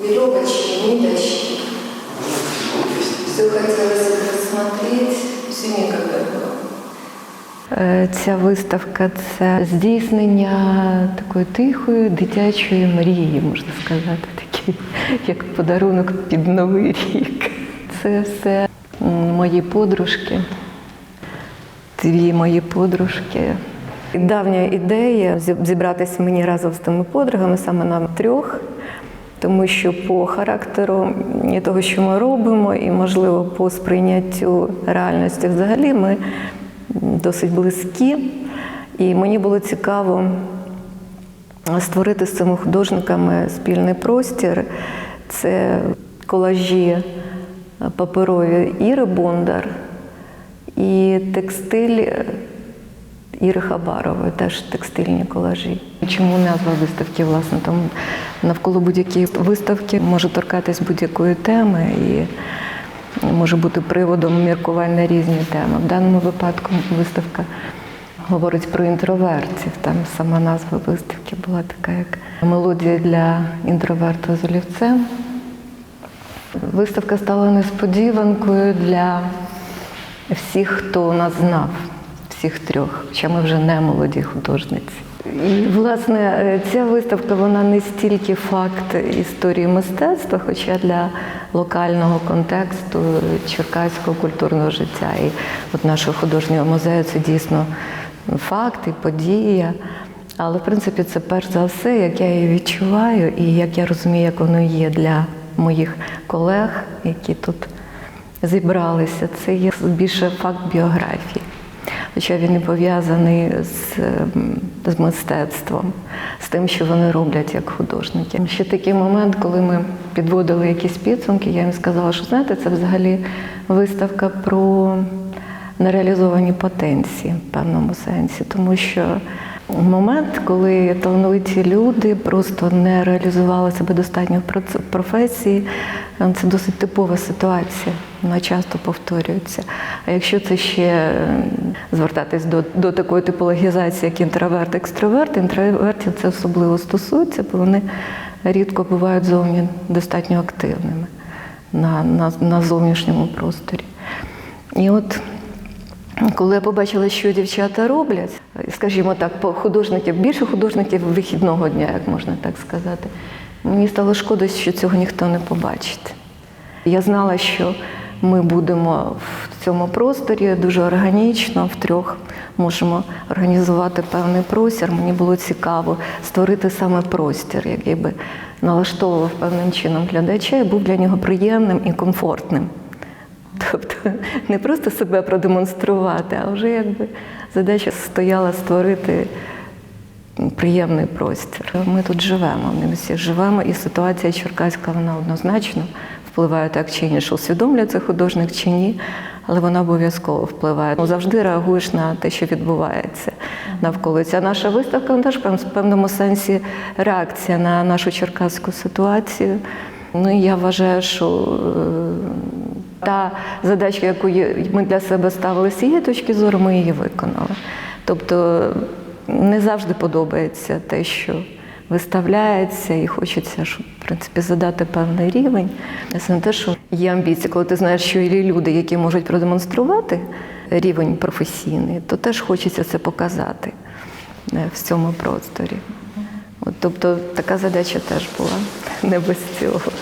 веревочки, ниточки. Все хотелось рассмотреть, все некогда было. Е, Ця виставка це здійснення такої тихої дитячої мрії, можна сказати, такий, як подарунок під Новий рік. Це все мої подружки, дві мої подружки. Давня ідея зібратися мені разом з тими подругами, саме нам трьох, тому що по характеру і того, що ми робимо, і, можливо, по сприйняттю реальності взагалі ми досить близькі. І мені було цікаво створити з цими художниками спільний простір. Це колажі паперові Іри Бондар і текстиль Іри Хабарової, теж текстильні колажі. Чому назва виставки, власне, тому навколо будь-якої виставки може торкатись будь-якої теми і може бути приводом міркувань на різні теми. В даному випадку виставка говорить про інтровертів. Там сама назва виставки була така, як мелодія для інтроверта з олівцем. Виставка стала несподіванкою для всіх, хто нас знав, всіх трьох, хоча ми вже не молоді художниці. І, власне, е, ця виставка вона не стільки факт історії мистецтва, хоча для локального контексту черкаського культурного життя і от нашого художнього музею це дійсно факт і подія. Але в принципі це перш за все, як я її відчуваю, і як я розумію, як воно є для моїх колег, які тут зібралися. Це є більше факт біографії. Хоча він і пов'язаний з, ем, з мистецтвом, з тим, що вони роблять як художники. Ще такий момент, коли ми підводили якісь підсумки, я їм сказала, що знаєте, це взагалі виставка про нереалізовані потенції в певному сенсі, тому що момент, коли талановиті люди просто не реалізували себе достатньо в професії, це досить типова ситуація. Вона часто повторюється. А якщо це ще е, звертатись до, до такої типологізації, як інтроверт, екстраверт, інтровертів це особливо стосується, бо вони рідко бувають зовні достатньо активними на, на, на зовнішньому просторі. І от коли я побачила, що дівчата роблять, скажімо так, по художників, більше художників вихідного дня, як можна так сказати, мені стало шкода, що цього ніхто не побачить. Я знала, що ми будемо в цьому просторі дуже органічно, втрьох можемо організувати певний простір. Мені було цікаво створити саме простір, який би налаштовував певним чином глядача і був для нього приємним і комфортним. Тобто не просто себе продемонструвати, а вже якби задача стояла створити приємний простір. Ми тут живемо, ми всі живемо, і ситуація черкаська вона однозначно впливає так чи інакше. Усвідомлює це художник чи ні, але вона обов'язково впливає. Ну, Завжди реагуєш на те, що відбувається навколо. Ця наша виставка вона теж в певному сенсі реакція на нашу черкаську ситуацію. Ну і я вважаю, що е, та задача, яку ми для себе ставили з цієї точки зору, ми її виконали. Тобто не завжди подобається те, що виставляється, і хочеться, щоб в принципі задати певний рівень. Це не те, що є амбіції, коли ти знаєш, що є люди, які можуть продемонструвати рівень професійний, то теж хочеться це показати е, в цьому просторі. От, тобто така задача теж була не без цього.